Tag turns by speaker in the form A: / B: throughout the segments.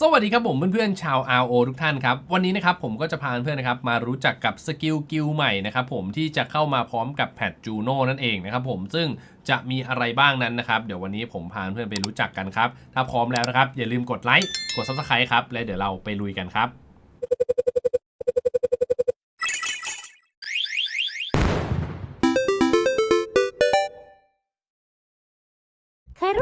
A: สวัสดีครับผมเพื่อนๆชาว RO ทุกท่านครับ วันนี้นะครับผมก็จะพาเพื่อนๆนะครับมารู้จักกับสกิลกิลใหม่นะครับผมที่จะเข้ามาพร้อมกับแพทจูโน่นั่นเองนะครับผมซึ่งจะมีอะไรบ้างนั้นนะครับ เดี๋ยววันนี้ผมพาเพื่อนๆไปรู้จักกันครับ ถ้าพร้อมแล้วนะครับ อย่าลืมกดไลค์กด Subscribe ครับ และเดี๋ยวเราไปลุยกันครับ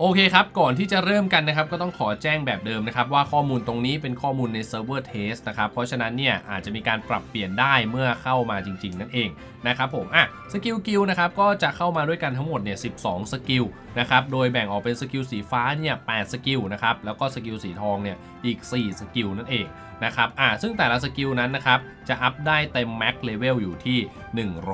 A: โอเคครับ ก่อนที่จะเริ่มกันนะครับ ก็ต้องขอแจ้งแบบเดิมนะครับ ว่าข้อมูลตรงนี้เป็นข้อมูลในเซิร์ฟเวอร์เทสนะครับ เพราะฉะนั้นเนี่ยอาจจะมีการปรับเปลี่ยนได้เมื่อเข้ามาจริง ๆ นั่นเองนะครับผมอะสกิลกิลนะครับก็จะเข้ามาด้วยกันทั้งหมดเนี่ย12สกิลนะครับโดยแบ่งออกเป็นสกิลสีฟ้าเนี่ย8สกิลนะครับแล้วก็สกิลสีทองเนี่ยอีก 4 สกิลนั่นเองนะครับอะซึ่งแต่ละสกิลนั้นนะครับจะอัพได้เต็มแม็กเลเวลอยู่ที่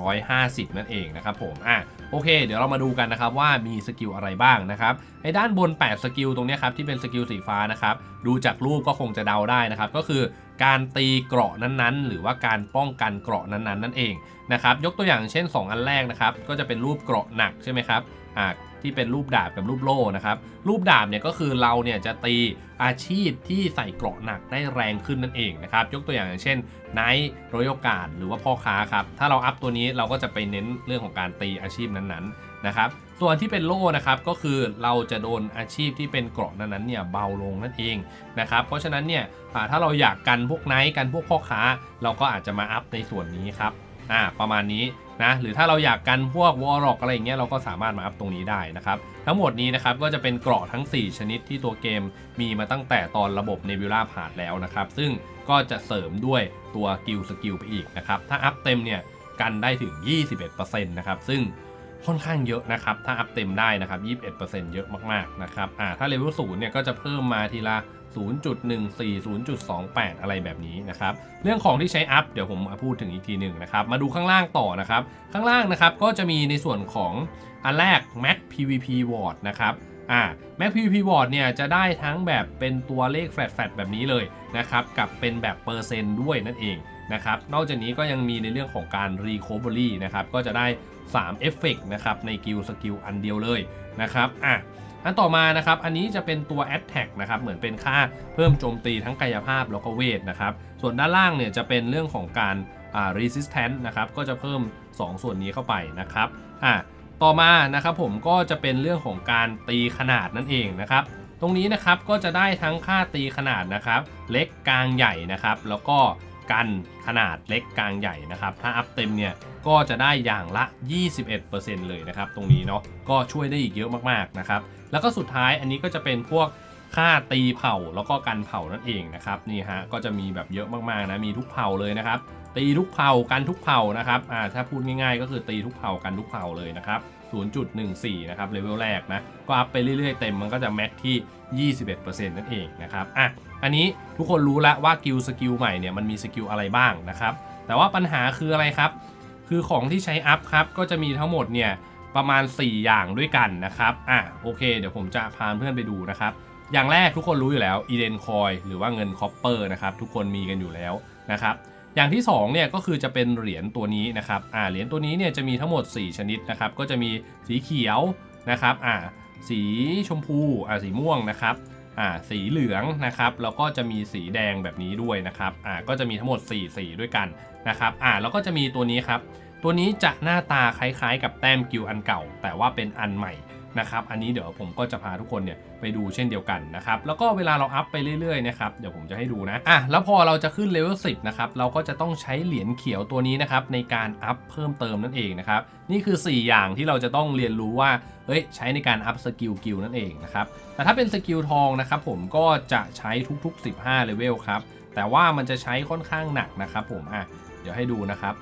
A: 150 นั่นเองนะครับผมอะ โอเค เดี๋ยวเรามาดูกันนะครับว่ามีสกิลอะไรบ้างนะครับไอ้ด้านบน 8 สกิลตรงนี้ครับที่เป็นสกิลสีฟ้านะครับดูจากรูปก็คงจะเดาได้นะครับก็คือการตีเกราะนั้นๆ หรือว่าการป้องกันเกราะนั้นๆ นั่นเองนะครับยกตัวอย่างเช่น 2 อันแรกนะครับก็จะเป็นรูปเกราะหนักใช่ไหมครับอ่า ที่เป็นรูปดาบกับรูปโล่นะครับ รูปดาบเนี่ยก็คือเราเนี่ยจะตีอาชีพที่ใส่เกราะหนักได้แรงขึ้นนั่นเองนะครับ ยกตัวอย่างอย่างเช่นไนท์รอยการ์ดหรือว่าพ่อค้าครับ ถ้าเราอัพตัวนี้เราก็จะไปเน้นเรื่องของการตีอาชีพนั้นๆนะครับ ส่วนที่เป็นโล่นะครับก็คือเราจะโดนอาชีพที่เป็นเกราะนั้นๆเนี่ยเบาลงนั่นเองนะครับ เพราะฉะนั้นเนี่ยถ้าเราอยากกันพวกไนท์กันพวกพ่อค้า เราก็อาจจะมาอัพในส่วนนี้ครับอ่าประมาณนี้ นะหรือถ้าเราอยากกันพวกวอลล็อกอะไรอย่างเงี้ยเราก็สามารถมาอัพตรงนี้ได้นะครับทั้งหมดนี้นะครับก็จะเป็นเกราะทั้ง 4 ชนิดที่ตัวเกมมีมาตั้งแต่ตอนระบบ Nebula ผ่านแล้วนะครับซึ่งก็จะเสริมด้วยตัวกิลสกิลไปอีกนะครับถ้าอัพเต็มเนี่ยกันได้ถึง 21%นะครับซึ่งค่อนข้างเยอะนะครับถ้าอัพเต็มได้นะครับ21%เยอะมากๆนะครับอ่าถ้าเลเวล0เนี่ยก็จะเพิ่มมาทีละ 0.14 0.28 อะไรแบบนี้นะครับ เรื่องของที่ใช้อัพเดี๋ยวผมมาพูดถึงอีกทีหนึ่งนะครับ มาดูข้างล่างต่อนะครับ ข้างล่างนะครับก็จะมีในส่วนของอันแรก Mac PVP Ward นะครับอ่า Mac PVP Ward เนี่ยจะได้ทั้งแบบเป็นตัวเลขแฟลตๆแบบนี้เลยนะครับ กับเป็นแบบเปอร์เซนต์ด้วยนั่นเองนะครับ นอกจากนี้ก็ยังมีในเรื่องของการ Recovery นะครับ ก็จะได้3เอฟเฟกนะครับ ในกิลสกิลอันเดียวเลยนะครับ อะ อันต่อมานะครับ อันนี้จะเป็นตัว Attack นะครับ เหมือนเป็นค่าเพิ่มโจมตีทั้งกายภาพแล้วก็เวทนะครับ ส่วนด้านล่างเนี่ยจะเป็นเรื่องของการอ่า Resistance นะครับ ก็จะเพิ่ม 2 ส่วนนี้เข้าไปนะครับ อะต่อมานะครับผมก็จะเป็นเรื่องของการตีขนาดนั่นเองนะครับ ตรงนี้นะครับก็จะได้ทั้งค่าตีขนาดนะครับ เล็กกลางใหญ่นะครับ แล้วก็กันขนาดเล็กกลางใหญ่นะครับ ถ้าอัพเต็มเนี่ยก็จะได้อย่างละ 21%เลยนะครับ ตรงนี้เนาะ ก็ช่วยได้อีกเยอะมากๆนะครับ แล้วก็สุดท้ายอันนี้ก็จะเป็นพวกค่าตีเผ่าแล้วก็กันเผ่านั่นเองนะครับนี่ฮะก็จะมีแบบเยอะมากๆนะมีทุกเผ่าเลยนะครับ ตีทุกเผ่ากันทุกเผ่านะครับอ่าถ้าพูดง่ายๆ ก็คือตีทุกเผ่ากันทุกเผ่าเลยนะครับ0.14 นะครับเลเวลแรกนะ ก็อัพไปเรื่อยๆ เต็มมันก็จะแม็กที่ 21%นั่นเองนะครับอะอันนี้ทุกคนรู้แล้วว่ากิลสกิลใหม่เนี่ยมันมีสกิลอะไรบ้างนะครับ แต่ว่าปัญหาคืออะไรครับ คือของที่ใช้อัพครับ ก็จะมีทั้งหมดเนี่ย ประมาณ 4 อย่างด้วยกันนะครับอะโอเค เดี๋ยวผมจะพาเพื่อนไปดูนะครับอย่างแรกทุกคนรู้อยู่แล้วอีเดนคอยหรือว่าเงินคอปเปอร์นะครับทุกคนมีกันอยู่แล้วนะครับอย่างที่2เนี่ยก็คือจะเป็นเหรียญตัวนี้นะครับอ่าเหรียญตัวนี้เนี่ยจะมีทั้งหมด 4 ชนิดนะครับก็จะมีสีเขียวนะครับอ่าสีชมพูอ่าสีม่วงนะครับอ่าสีเหลืองนะครับแล้วก็จะมีสีแดงแบบนี้ด้วยนะครับอ่าก็จะมีทั้งหมด4สีด้วยกันนะครับอ่าแล้วก็จะมีตัวนี้ครับ ตัวนี้จะหน้าตาคล้ายๆ กับแต้มกิลอันเก่า แต่ว่าเป็นอันใหม่นะครับอันนี้เดี๋ยวผมก็จะพาทุกคนเนี่ยไปดูเช่นเดียวกันนะครับแล้วก็เวลาเราอัพไปเรื่อยๆนะครับเดี๋ยวผมจะให้ดูนะอะแล้วพอเราจะขึ้นเลเวล10นะครับเราก็จะต้องใช้เหรียญเขียวตัวนี้นะครับในการอัพเพิ่มเติมนั่นเองนะครับนี่คือ 4 อย่างที่เราจะต้องเรียนรู้ว่าเฮ้ยใช้ในการอัพสกิลกิลนั่นเองนะครับแต่ถ้าเป็นสกิลทองนะครับผมก็จะใช้ทุกๆ 15เลเวลครับแต่ว่ามันจะใช้ค่อนข้างหนักนะครับผมอะเดี๋ยวให้ดูนะครับ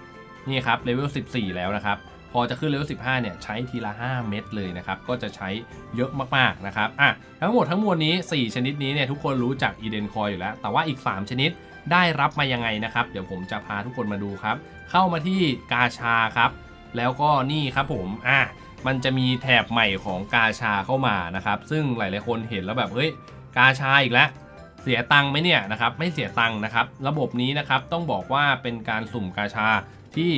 A: นี่ครับเลเวล14 แล้วนะครับ พอจะขึ้นเลเวล15 เนี่ย ใช้ทีละ 5 เม็ดเลยนะครับ ก็จะใช้เยอะมากๆนะครับอะทั้งหมดทั้งมวลนี้ 4 ชนิดนี้เนี่ยทุกคนรู้จักอีเดนคอยอยู่แล้ว แต่ว่าอีก 3 ชนิดได้รับมายังไงนะครับ เดี๋ยวผมจะพาทุกคนมาดูครับ เข้ามาที่กาชาครับ แล้วก็นี่ครับผมอะมันจะมีแถบใหม่ของกาชาเข้ามานะครับ ซึ่งหลายๆคนเห็นแล้วแบบเฮ้ยกาชาอีกแล้วเสียตังค์ไหมเนี่ยนะครับไม่เสียตังค์นะครับ ระบบนี้นะครับต้องบอกว่าเป็นการสุ่มกาชา ที่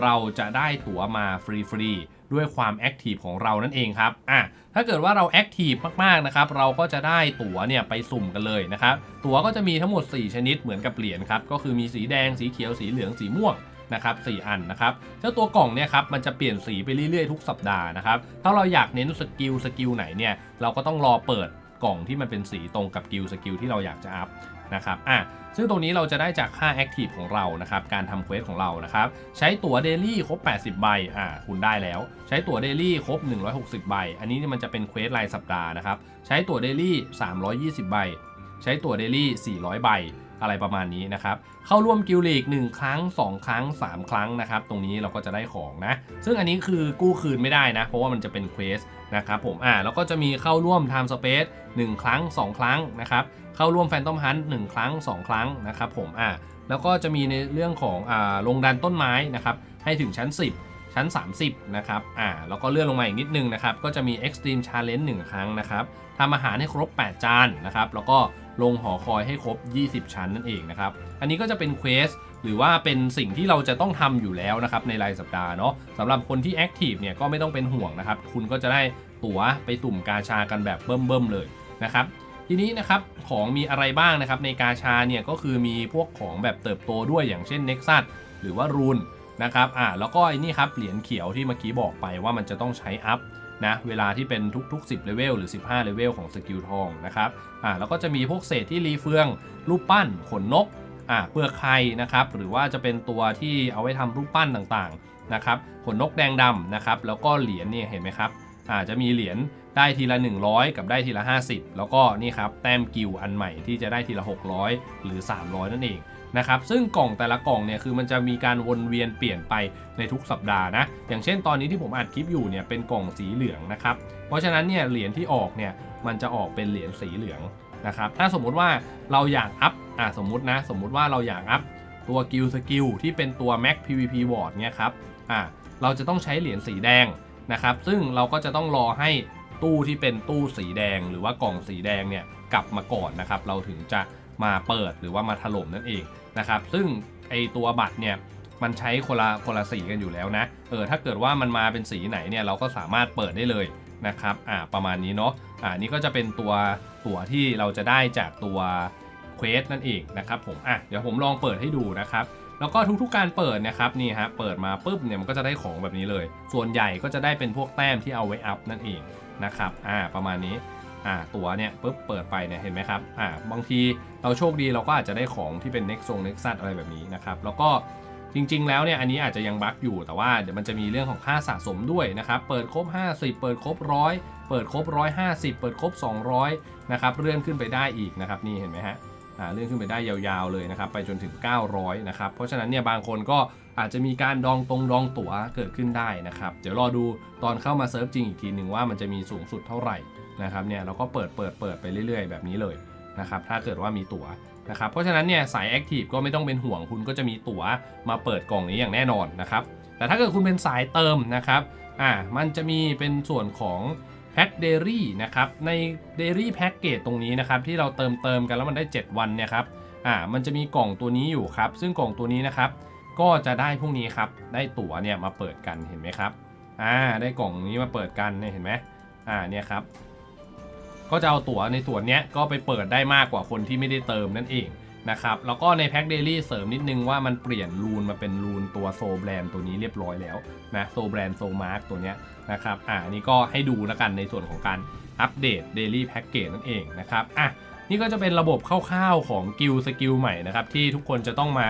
A: เราจะได้ตั๋วมาฟรีๆด้วยความแอคทีฟของเรานั่นเองครับอะถ้าเกิดว่าเราแอคทีฟมากๆนะครับเราก็จะได้ตั๋วเนี่ยไปสุ่มกันเลยนะครับตั๋วก็จะมีทั้งหมด 4 ชนิดเหมือนกับเหรียญครับก็คือมีสีแดงสีเขียวสีเหลืองสีม่วงนะครับสอันนะครับเจ้าตัวกล่องเนี่ยครับมันจะเปลี่ยนสีไปเรื่อยๆทุกสัปดาห์นะครับถ้าเราอยากเน้นสกิลสกิลไหนเนี่ยเราก็ต้องรอเปิดกล่องที่มันเป็นสีตรงกับกิลสกิลที่เราอยากจะอัพ นะครับอะซึ่งตรงนี้เราจะได้จากค่าแอคทีฟของเรานะครับ การทำเควสของเรานะครับ ใช้ตั๋วเดลี่ครบ 80 ใบ อ่า คุณได้แล้ว ใช้ตั๋วเดลี่ครบ 160 ใบ อันนี้มันจะเป็นเควสรายสัปดาห์นะครับ ใช้ตั๋วเดลี่ 320 ใบ ใช้ตั๋วเดลี่ 400 ใบ อะไรประมาณนี้นะครับเข้าร่วมกิลลีก1ครั้ง 2 ครั้ง 3 ครั้งนะครับตรงนี้เราก็จะได้ของนะ ซึ่งอันนี้คือกู้คืนไม่ได้นะ เพราะว่ามันจะเป็นเควสนะครับผมอ่าแล้วก็จะมีเข้าร่วม Time Space 1ครั้ง 2 ครั้งนะครับเข้าร่วม Phantom Hunt 1ครั้ง 2 ครั้งนะครับผมอ่าแล้วก็จะมีในเรื่องของอ่าลงดันต้นไม้นะครับให้ถึงชั้น 10 ชั้น 30 นะครับ อ่า แล้วก็เลื่อนลงมาอีกนิดนึงนะครับ ก็จะมี Extreme Challenge 1 ครั้งนะครับทำอาหารให้ครบ 8 จานนะครับ แล้วก็ลงหอคอยให้ครบ 20 ชั้นนั่นเองนะครับ อันนี้ก็จะเป็นเควสหรือว่าเป็นสิ่งที่เราจะต้องทำอยู่แล้วนะครับในรายสัปดาห์เนาะสำหรับคนที่แอคทีฟเนี่ยก็ไม่ต้องเป็นห่วงนะครับ คุณก็จะได้ตั๋วไปสุ่มกาชากันแบบเบิ่มๆเลยนะครับทีนี้นะครับของมีอะไรบ้างนะครับในกาชาเนี่ยก็คือมีพวกของแบบเติบโตด้วยอย่างเช่น Nexus หรือว่ารูน นะครับอ่าแล้วก็ไอ้นี่ครับเหรียญเขียวที่เมื่อกี้บอกไปว่ามันจะต้องใช้อัพนะเวลาที่เป็นทุกๆ 10เลเวลหรือ 15เลเวลของสกิลทองนะครับอ่าแล้วก็จะมีพวกเศษที่รีเฟือง รูปปั้น ขนนกอ่าเปลือกไข่นะครับหรือว่าจะเป็นตัวที่เอาไว้ทำรูปปั้นต่างๆนะครับขนนกแดงดำนะครับแล้วก็เหรียญนี่เห็นไหมครับอ่าจะมีเหรียญได้ทีละ 100 กับได้ทีละ 50 แล้วก็นี่ครับแต้มกิลอันใหม่ที่จะได้ทีละ 600 หรือ 300 นั่นเอง นะครับซึ่งกล่องแต่ละกล่องเนี่ยคือมันจะมีการวนเวียนเปลี่ยนไปในทุกสัปดาห์นะอย่างเช่นตอนนี้ที่ผมอัดคลิปอยู่เนี่ยเป็นกล่องสีเหลืองนะครับเพราะฉะนั้นเนี่ยเหรียญที่ออกเนี่ยมันจะออกเป็นเหรียญสีเหลืองนะครับถ้าสมมุติว่าเราอยากอัพอ่าสมมุตินะสมมุติว่าเราอยากอัพตัวกิลสกิลที่เป็นตัว Mac PVP Ward เนี่ยครับอ่าเราจะต้องใช้เหรียญสีแดงนะครับซึ่งเราก็จะต้องรอให้ตู้ที่เป็นตู้สีแดง หรือว่ากล่องสีแดงเนี่ยกลับมาก่อนนะครับเราถึงจะ มาเปิดหรือว่ามาถล่มนั่นเองนะครับซึ่งไอตัวบัตรเนี่ยมันใช้คนละคนละสีกันอยู่แล้วนะเออถ้าเกิดว่ามันมาเป็นสีไหนเนี่ยเราก็สามารถเปิดได้เลยนะครับอ่าประมาณนี้เนาะอ่านี่ก็จะเป็นตัวตั๋วที่เราจะได้จากตัวเควสนั่นเองนะครับผมอะเดี๋ยวผมลองเปิดให้ดูนะครับแล้วก็ทุกๆการเปิดนะครับนี่ฮะเปิดมาปุ๊บเนี่ยมันก็จะได้ของแบบนี้เลย ส่วนใหญ่ก็จะได้เป็นพวกแต้มที่เอาไว้อัพนั่นเองนะครับอ่าประมาณนี้ อ่าตัวเนี่ยปุ๊บเปิดไปเนี่ยเห็นไหมครับอ่าบางทีเราโชคดีเราก็อาจจะได้ของที่เป็น Next ง Nexus อะไรแบบนี้นะครับแล้วก็จริง ๆ แล้วเนี่ยอันนี้อาจจะยังบั๊กอยู่แต่ว่าเดี๋ยวมันจะมีเรื่องของค่าสะสมด้วยนะครับเปิดครบ 50 เปิดครบร้อยเปิดครบ 150 เปิดครบ 200นะครับเลื่อนขึ้นไปได้อีกนะครับนี่เห็นไหมฮะอ่าเลื่อนขึ้นไปได้ยาวๆเลยนะครับไปจนถึง 900นะครับเพราะฉะนั้นเนี่ยบางคนก็อาจจะมีการดองตรงดองตั๋วเกิดขึ้นได้นะครับเดี๋ยวรอดูตอนเข้ามาเซิร์ฟจริงอีกทีหนึ่งว่ามันจะมีสูงสุดเท่าไหร่ นะครับเนี่ยเราก็เปิดเปิดเปิดไปเรื่อย ๆ แบบนี้เลยนะครับถ้าเกิดว่ามีตั๋วนะครับเพราะฉะนั้นเนี่ยสายแอคทีฟก็ไม่ต้องเป็นห่วงคุณก็จะมีตั๋วมาเปิดกล่องนี้อย่างแน่นอนนะครับแต่ถ้าเกิดคุณเป็นสายเติมนะครับอ่ามันจะมีเป็นส่วนของแพ็คเดลี่นะครับในเดลี่แพ็กเกจตรงนี้นะครับที่เราเติมเติมกันแล้วมันได้ 7 วันเนี่ยครับอ่ามันจะมีกล่องตัวนี้อยู่ครับ ซึ่งกล่องตัวนี้นะครับก็จะได้พวกนี้ครับได้ตั๋วเนี่ยมาเปิดกันเห็นไหมครับอ่าได้กล่องนี้มาเปิดกันเนี่ยเห็นไหมอ่าเนี่ยครับ ก็จะเอาตั๋วในส่วนนี้ก็ไปเปิดได้มากกว่าคนที่ไม่ได้เติมนั่นเองนะครับแล้วก็ในแพ็คเดลี่เสริมนิดนึงว่ามันเปลี่ยนรูนมาเป็นรูนตัวโซแบรนด์ตัวนี้เรียบร้อยแล้วนะโซแบรนด์โซมาร์กตัวเนี้ยนะครับอ่านนี้ก็ให้ดูแล้วกันในส่วนของการอัปเดต Daily Package นั่นเองนะครับอะนี่ก็จะเป็นระบบคร่าวๆของกิลสกิลใหม่นะครับที่ทุกคนจะต้องมา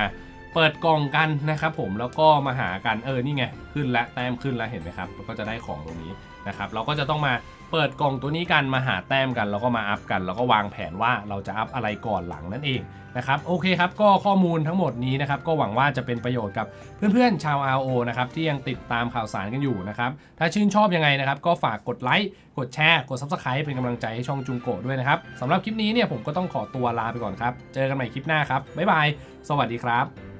A: เปิดกล่องกันนะครับผมแล้วก็มาหากันเออนี่ไงขึ้นและแต้มขึ้นแล้วเห็นไหมครับแล้วก็จะได้ของตรงนี้ นะครับเราก็จะต้องมาเปิดกล่องตัวนี้กันมาหาแต้มกันแล้วก็มาอัพกัน แล้วก็วางแผนว่าเราจะอัพอะไรก่อนหลังนั่นเองนะครับโอเคครับก็ข้อมูลทั้งหมดนี้นะครับก็หวังว่าจะเป็นประโยชน์กับเพื่อนๆชาว RO นะครับที่ยังติดตามข่าวสารกันอยู่นะครับถ้าชื่นชอบยังไงนะครับก็ฝากกดไลค์กดแชร์กด Subscribe เป็นกำลังใจให้ช่องจุงโกะด้วยนะครับสำหรับคลิปนี้เนี่ยผมก็ต้องขอตัวลาไปก่อนครับเจอกันใหม่คลิปหน้าครับบ๊ายบายสวัสดีครับ